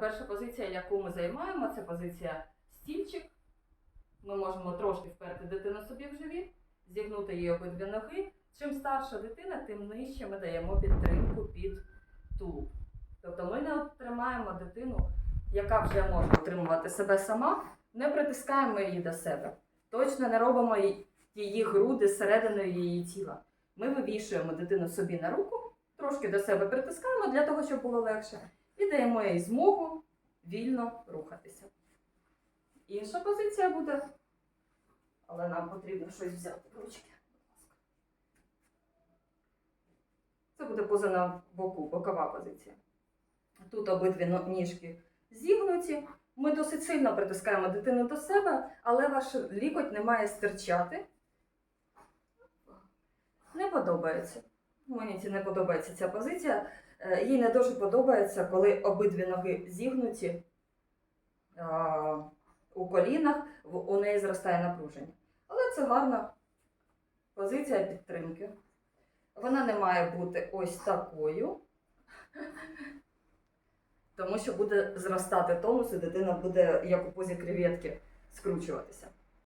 перша позиція, яку ми займаємо, це позиція стільчик. Ми можемо трошки вперти дитину собі в живіт, зігнути її обидві ноги. Чим старша дитина, тим нижче ми даємо підтримку під тулуб. Тобто ми не тримаємо дитину, яка вже може утримувати себе сама, не притискаємо її до себе. Точно не робимо її груди серединою її тіла. Ми вивішуємо дитину собі на руку, трошки до себе притискаємо для того, щоб було легше, і даємо їй змогу вільно рухатися. Інша позиція буде, але нам потрібно щось взяти в ручки. Це буде поза на боку, бокова позиція. Тут обидві ніжки зігнуті. Ми досить сильно притискаємо дитину до себе, але ваш лікоть не має стирчати. Не подобається. Моніці не подобається ця позиція. Е, Їй не дуже подобається, коли обидві ноги зігнуті а, у колінах, у неї зростає напруження. Але це гарна позиція підтримки. Вона не має бути ось такою, тому що буде зростати тонус, і дитина буде, як у позі креветки, скручуватися.